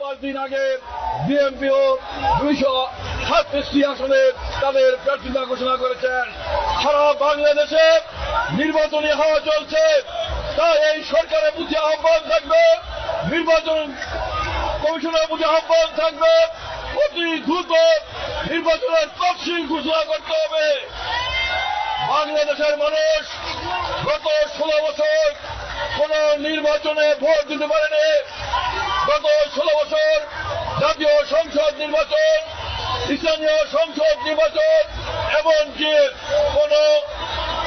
পাঁচ দিন আগে বিএনপিও দুইশো সাতত্রিশটি আসনে তাদের প্রার্থিতা ঘোষণা করেছেন। সারা বাংলাদেশে নির্বাচনী হাওয়া চলছে। তাই এই সরকারের প্রতি আহ্বান থাকবে। নির্বাচন কমিশনের প্রতি আহ্বান থাকবে। অতি দ্রুত নির্বাচনের তফসিল ঘোষণা করতে হবে। বাংলাদেশের মানুষ গত ষোলো বছর কোন নির্বাচনে ভোট দিতে পারেনি। গত ষোলো বছর জাতীয় সংসদ নির্বাচন, স্থানীয় সংসদ নির্বাচন, এমনকি কোন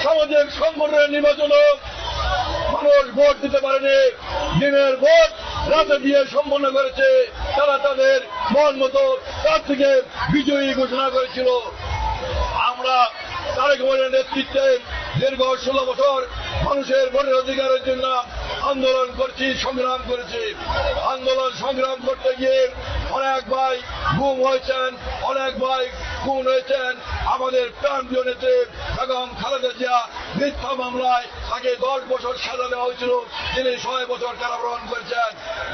সামাজিক সংগঠনের নির্বাচনও মানুষ ভোট দিতে পারেনি। দিনের ভোট রাতে দিয়ে সম্পন্ন করেছে। তারা তাদের মন মতো তার থেকে বিজয়ী ঘোষণা করেছিল। আমরা তারেক নেতৃত্বে দীর্ঘ ষোলো বছর মানুষের ভোটের অধিকারের জন্য আন্দোলন করছি, সংগ্রাম করেছি। আন্দোলন সংগ্রাম করতে গিয়ে অনেক ভাই গুম হয়েছেন, অনেক ভাই খুন হয়েছেন। আমাদের প্রাণ নেত্রী বেগম খালেদা জিয়া মিথ্যা মামলায় তাকে দশ বছর সাজা দেওয়া হয়েছিল। তিনি ছয় বছর কারাবরণ করেছেন।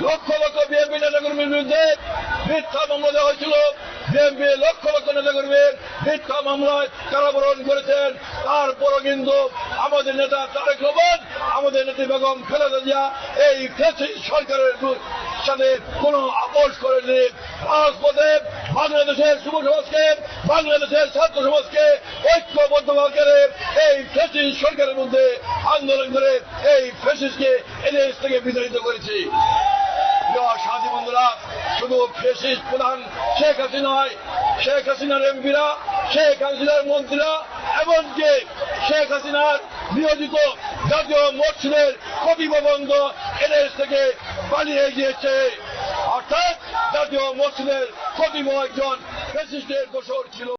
লক্ষ লক্ষ বিএনপি নেতাকর্মীর বিরুদ্ধে মিথ্যা মামলা দেওয়া হয়েছিল। বিএনপি লক্ষ লক্ষ নেতাকর্মীর মিথ্যা মামলায় কারাবরণ করেছেন। তারপরও কিন্তু আমাদের নেতা তারেক রহমান, আমাদের নেত্রী বেগম খালেদা জিয়া এই সরকারের সাথে কোনো আপোষ করেনি রাজপথে বাংলাদেশের যুব সমাজকে, বাংলাদেশের ছাত্র সমাজকে ঐক্যবদ্ধ করে এই ফেসি সরকারের মধ্যে আন্দোলন করে এই ফেসিসকে এদেশ থেকে বিতাড়িত করেছি। সাথী বন্ধুরা, শুধু ফেসিস প্রধান শেখ হাসিনা নয় শেখ হাসিনার এমপিরা, শেখ হাসিনার মন্ত্রীরা, এমনকি শেখ হাসিনার নিয়োজিত জাতীয় মসজিদের কতিপবন্ধ এদেশ থেকে পালিয়ে গিয়েছে। অর্থাৎ জাতীয় মসজিদের কতিপয় একজন ফেসিস্টের দোষর ছিল।